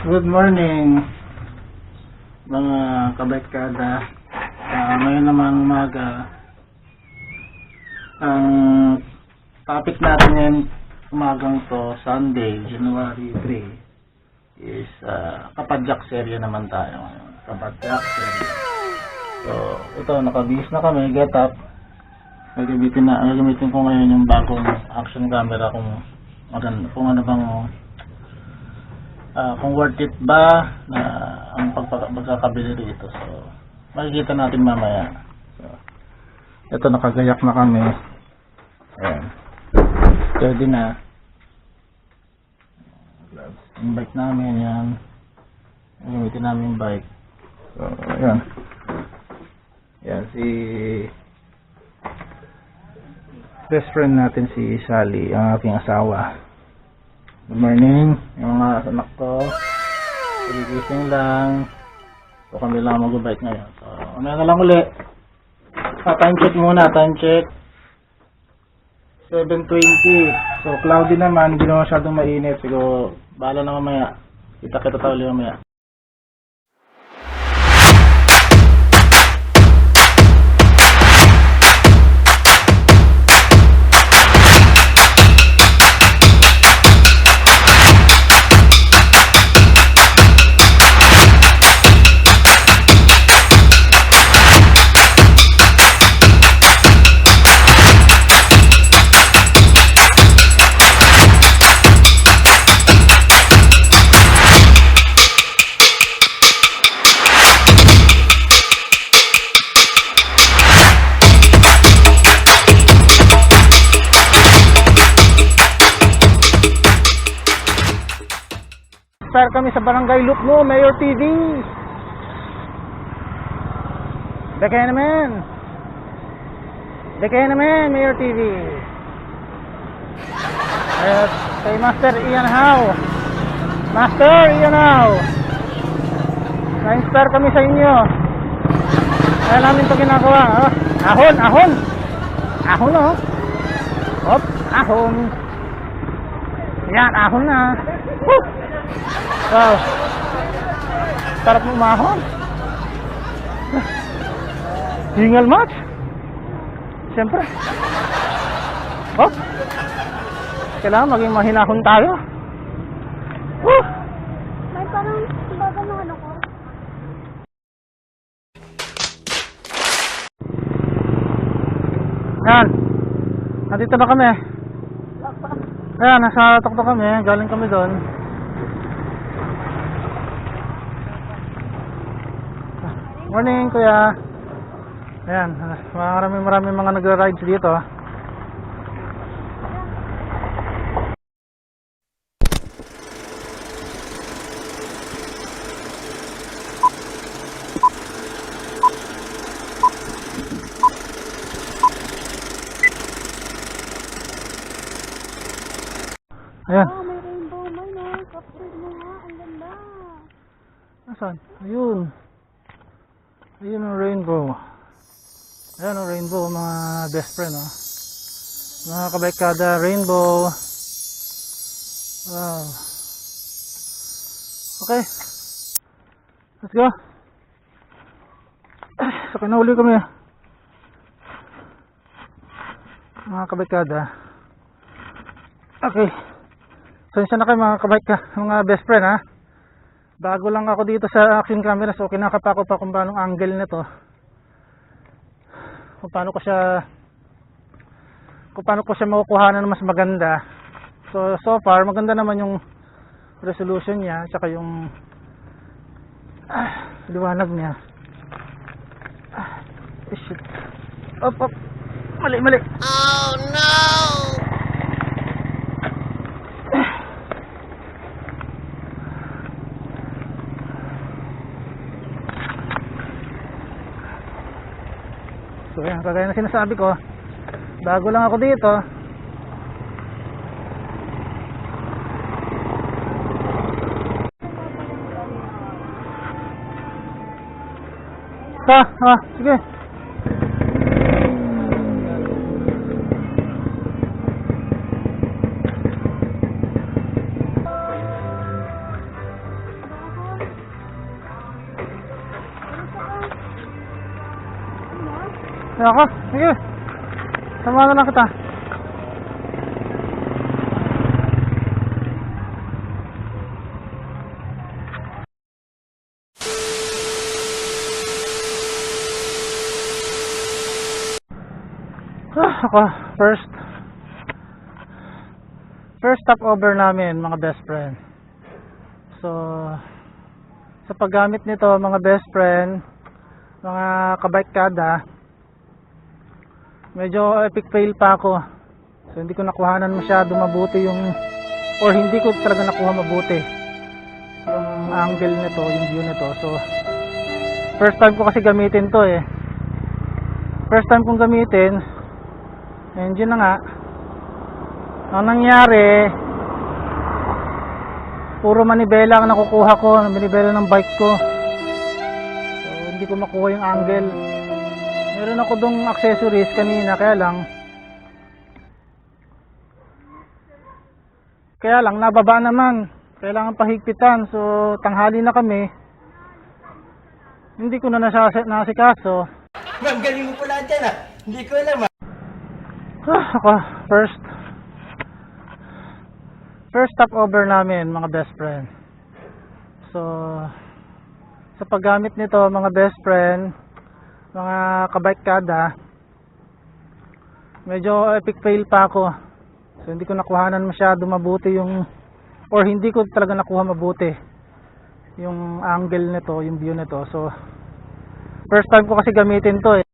Good morning mga kabarkada. Ah, ngayon naman umaga. Ang topic natin ngayon umagang to, Sunday, January 3 is uh, kapadyak serye naman tayo ngayon. Kapadyak serye. So, ito, nakabihis na kami, get up. Gagamitin na, gagamitin ko ngayon yung bagong action camera kung maganda, kung ano bang ah, kung worth it ba na ang pagkakabili rito. So, makikita natin mamaya. So, ito nakagayak na kami. Ayan. Ready na. Yung bike namin, yan. Gamitin namin yung bike. So, ayan. Yan, si best friend natin si Sally, ang aking asawa. Good morning, yung mga anak ko. Piligising lang. So kami lang mag-bike ngayon. So, ano na lang uli. Ah, time check muna, time check. 7.20. So, cloudy naman, hindi naman masyadong mainit. Siguro, bahala na mamaya. Kita kita tayo ulit mamaya. Sir kami sa Barangay Lukmo, Mayor TV. Bekaya naman. Bekaya naman, Mayor TV. At kay Master Ian How. Master Ian How. Na-inspire kami sa inyo. Kaya namin ito ginagawa. Oh. Ahon, ahon. Ahon, oh. Hop, ahon. Yan, ahon na. Woo! Wow. Sarap ng mahon. Hingal match. Siyempre. Hop. Kailangan maging mahinahon tayo. Woo! May parang baga ng ano ko. Yan. Nandito na kami. Ayan, nasa tuktok kami. Galing kami doon. Morning, kuya. Ayan, maraming maraming mga nagra-rides dito. Ayan. Oh, may rainbow man oh. Captured mo nga. Ang ganda. Nasaan? Ayun. Ayun ang rainbow. Ayan ang rainbow mga best friend oh. Mga kabaykada rainbow. Wow. Okay. Let's go. So kinahuli kami. Mga kabaykada. Okay. Sensya na kayo mga kabayka, mga best friend ha. Bago lang ako dito sa action camera so kinakapa ko pa kung paano angle nito. Kung paano ko siya kung paano ko siya makukuha ng mas maganda. So so far maganda naman yung resolution niya tsaka yung ah, liwanag niya. Ah, eh, shit. Op, op. Mali, mali. So yan, kagaya na sinasabi ko, bago lang ako dito ha ha sige Ako, sige. Samahan na kita. Ah, ako, first first stopover namin mga best friend. So, sa paggamit nito mga best friend, mga kabarkada, medyo epic fail pa ako. So, hindi ko nakuhanan masyado mabuti yung, or hindi ko talaga nakuha mabuti yung angle nito, yung view nito. So, first time ko kasi gamitin to eh. First time kong gamitin, engine na nga. Ang nangyari, puro manibela ang nakukuha ko, manibela ng bike ko. So, hindi ko makuha yung angle. Meron ako dong accessories kanina, kaya lang, kaya lang, nababa naman. Kailangan pahigpitan. So, tanghali na kami. Hindi ko na nasas- nasikaso. Ma'am, galing mo pala dyan ah. Hindi ko alam ah. Ah, ako, first first stopover namin mga best friend. So sa paggamit nito mga best friend, mga kabarkada, medyo epic fail pa ako. So hindi ko nakuhanan masyado mabuti yung or hindi ko talaga nakuha mabuti yung angle nito, yung view nito. So first time ko kasi gamitin to eh.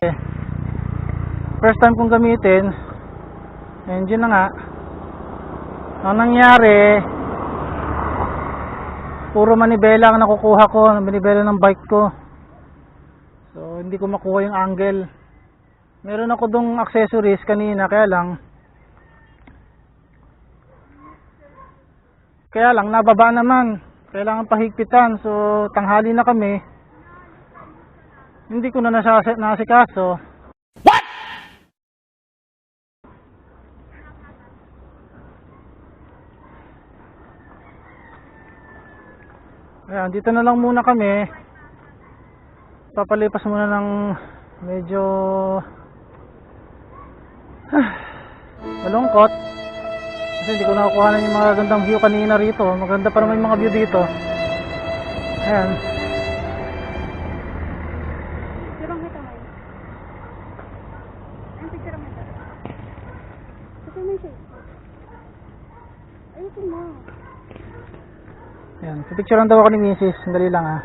Eh, First time kong gamitin, engine na nga. Ang nangyari, puro manibela ang nakukuha ko, manibela ng bike ko. So, hindi ko makuha yung angle. Meron ako dong accessories kanina, kaya lang, kaya lang, nababa naman. Kailangan pahigpitan. So, tanghali na kami. Hindi ko na nasikaso. Ayan, dito na lang muna kami. Papalipas muna ng medyo malungkot. Kasi hindi ko nakukuha na yung mga gandang view kanina rito. Maganda pa naman yung mga view dito. Ayan. Ang picture mo Ayan. Pipicturean daw ako ni Mrs. Sandali lang ha.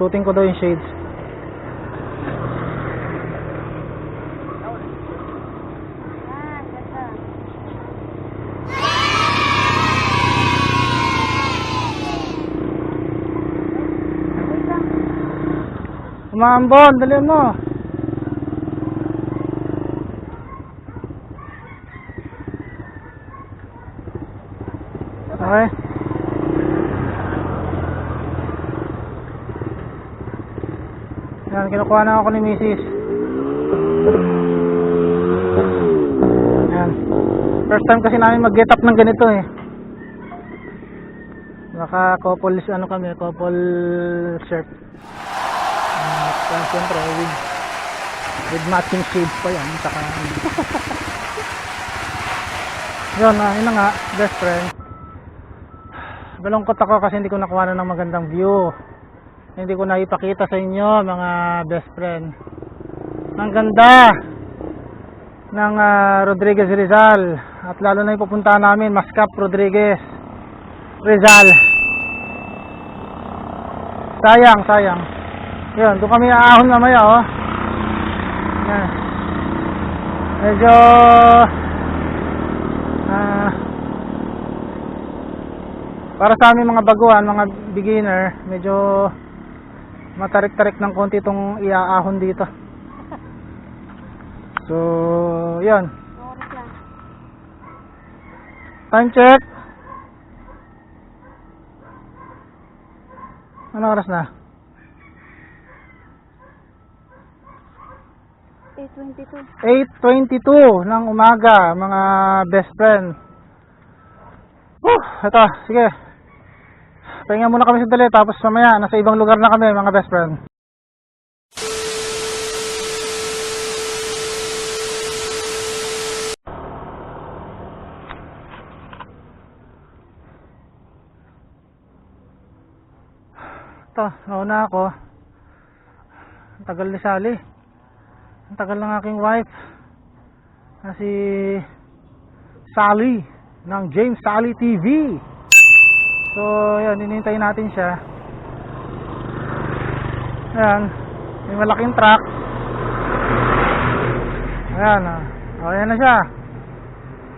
Suotin ko daw yung shades. Yan. Umambon, dali mo. Okay. Yan, kinukuha na ako ni Mrs. Yan. First time kasi namin mag-get up ng ganito eh. Naka couple ano kami, couple shirt. At siyempre, with, with matching shades pa yan. Saka, yun, uh, yun na nga, best friend. Balungkot ako kasi hindi ko nakuha na ng magandang view. Hindi ko na ipakita sa inyo, mga best friend. Ang ganda ng ah, Rodriguez Rizal. At lalo na yung pupuntahan namin, Mascap Rodriguez Rizal. Sayang, sayang. Yun, doon kami aahon mamaya, oh. Yan. Medyo ah para sa aming mga baguhan, mga beginner, medyo matarik-tarik ng konti itong iaahon dito. So, yun. Time check. Ano oras na? 8.22. 8.22 ng umaga, mga best friend. Woo! Ito, sige. Pahinga muna kami sandali tapos mamaya nasa ibang lugar na kami mga best friend. Ito, nauna ako. Ang tagal ni Sally. Ang tagal ng aking wife. Na si Sally ng James Sally TV. So, yan, hinihintay natin siya. Ayan, may malaking truck. Ayan, ah. Oh, ayan na siya.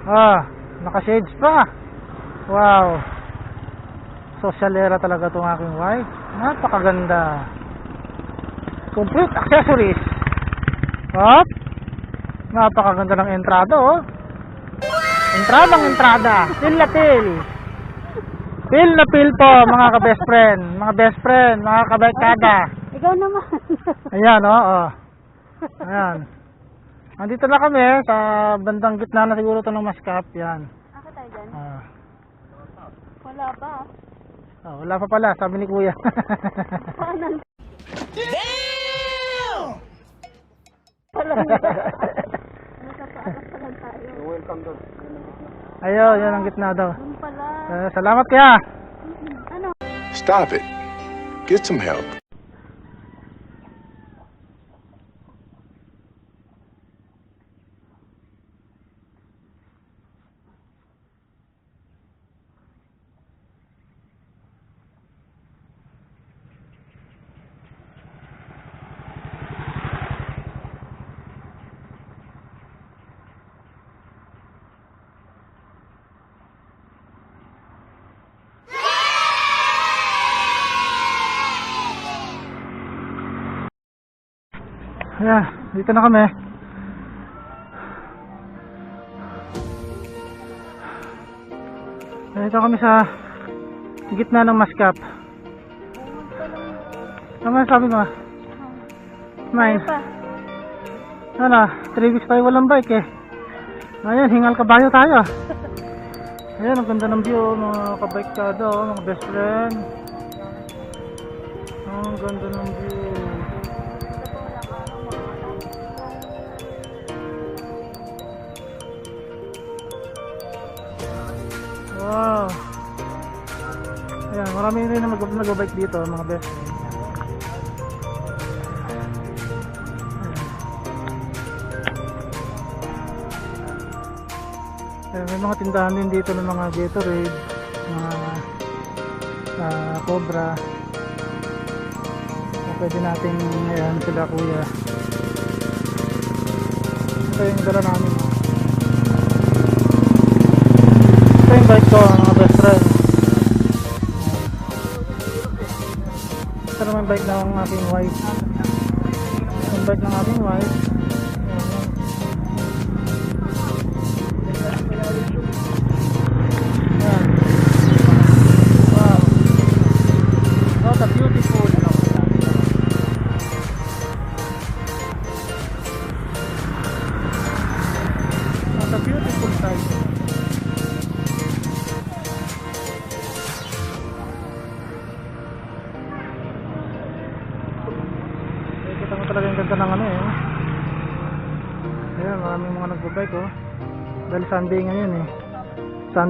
Ah, naka-shades pa. Wow. Socialera talaga itong aking wife. Napakaganda. Complete accessories. Hop. Napakaganda ng entrada, oh. Entradang entrada. Til na til. Til na til po, mga ka-best friend. Mga best friend, mga kabarkada. Ikaw naman. Ayan, oo. Oh, Ayan. Andito na kami sa bandang gitna na siguro to ng Mascap. Yan. Ako tayo dyan. Ah. Wala pa. Oh, wala pa pala, sabi ni Kuya. Kanan. Damn! Nasa paalas pa Ayun, yun ang gitna daw. Pala. Eh, salamat kaya. Ano? Stop it. Get some help. Ayan, dito na kami. Dito kami sa gitna ng Mascap. Ano sabi mo? Nice. Pa. Ano, 3 weeks tayo walang bike eh. Ayan, hingal kabayo tayo. Ayan, ang ganda ng view, mga kabike ka daw, mga best friend. Ang ganda ng view. Wow. Ayan, marami rin na mag- nag-bike dito, mga best. Eh, may mga tindahan din dito ng mga Gatorade, mga ah, Cobra. So, pwede natin ayan sila kuya. Ito yung dala namin. Bike ko, mga best friend. Ito naman bike ng aking wife. Yung bike ng aking wife.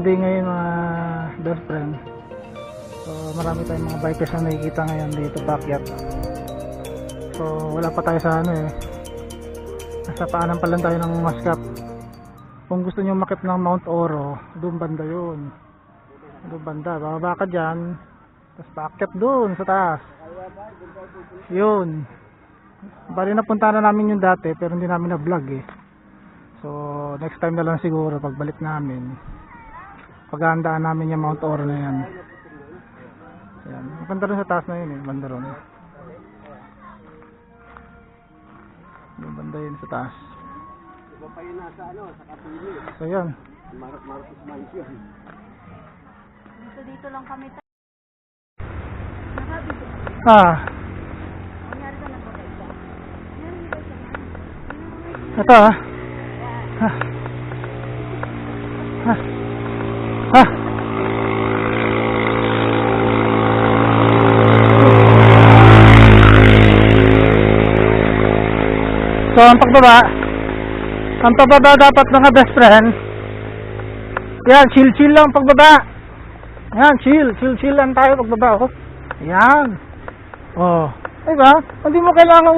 Sunday ngayon mga best friend. So marami tayong mga bikers na nakikita ngayon dito backyard. So wala pa tayo sa ano eh. Nasa paanan pa lang tayo ng Mascap. Kung gusto nyo makit ng Mount Oro, doon banda yun. Doon banda, bababa ka dyan. Tapos backyard doon sa taas. Yun. Bali napunta na namin yung dati pero hindi namin na vlog eh. So next time na lang siguro pagbalik namin paghahandaan namin yung Mount Oro na yan. Ayan. Ang Banda rin sa taas na yun eh. Banda ron. Yung banda yun sa taas. So yan. Dito dito lang kami tayo. Nakabito. Ah, Kunyari ka na po tayo. Meron dito sa mga. ito ah. Ah. Ah. Ha? So, ang pagbaba, ang pagbaba dapat mga best friend, yan, chill-chill lang pagbaba. Yan, chill, chill-chill lang tayo pagbaba. Oh. Yan. Oh. Diba? Hindi mo kailangan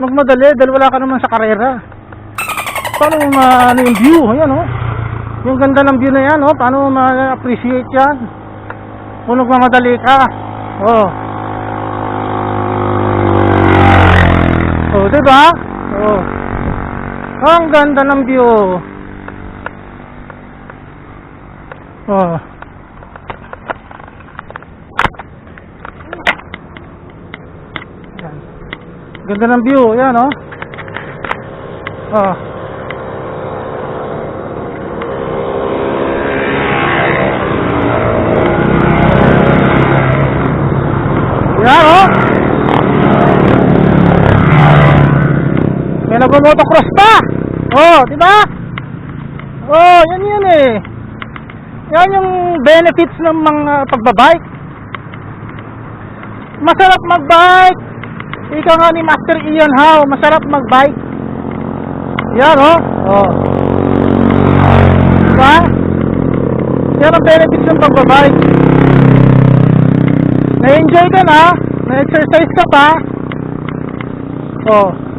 magmadali dahil wala ka naman sa karera. Paano mo ma ano yung view? Ayan, oh. Yung ganda ng view na yan, oh. Paano ma-appreciate yan? Kung nagmamadali ka. Oh. Oh, diba? Oh. Ang ganda ng view. Oh. Ganda ng view, yan oh. Oh. Yan oh. May nagmo-motocross pa. Oh, di ba? Oh, yan yun eh. Yan yung benefits ng mga pagbabike. Masarap magbike. Ika nga ni Master Ian Howe, masarap magbike. Yan oh. Oh. Diba? Yan ang benefits ng pagbabike. Na-enjoy ka na, na-exercise ka pa. Oh.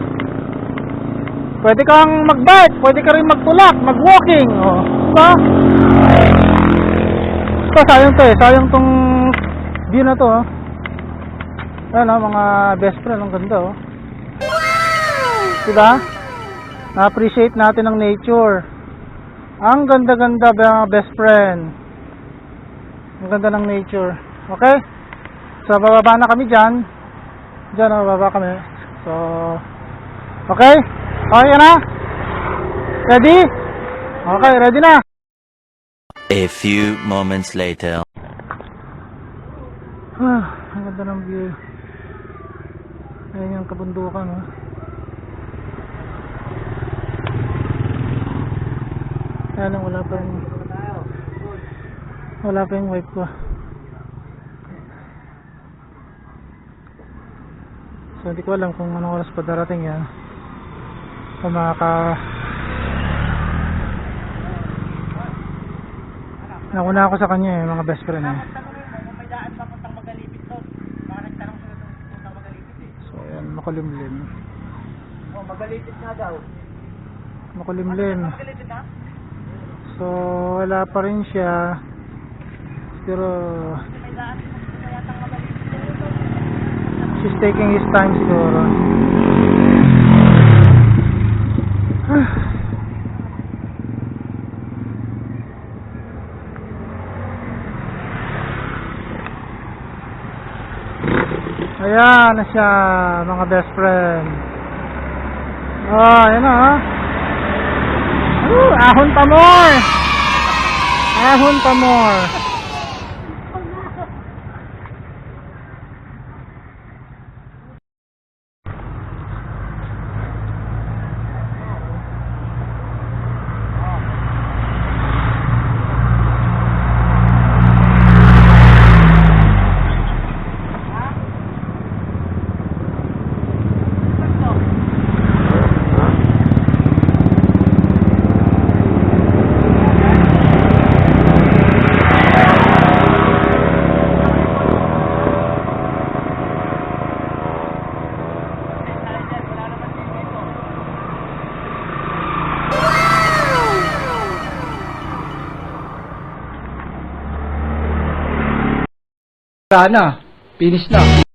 Pwede kang mag-bike, pwede ka rin magtulak, mag-walking, oh. Diba? Ito, sayang to eh. Sayang tong view na to, oh. Ayan, oh, mga best friend, ang ganda, oh. Diba? Na-appreciate natin ang nature. Ang ganda-ganda, mga best friend. Ang ganda ng nature. Okay? So, bababa na kami dyan. Dyan, oh, bababa kami. So, okay? Okay ka na? Ready? Okay, ready na. A few moments later. Ah, ang ganda ng view. Ayan yung kabundukan, oh. Ayan lang, wala pa yung... Wala pa yung wipe ko. So, hindi ko alam kung anong oras pa darating yan. Kung makaka... Nauna ako sa kanya eh, mga best friend eh. So, ayan, makulimlim. Oh, magalipit nga daw. Makulimlim. So, wala pa rin siya. Pero, she's taking his time siguro. Ah. Ayan na siya, mga best friend. Oh, ayan na, ha? Ooh, ahon pa more! Ahon pa more! Wala na. Finish na.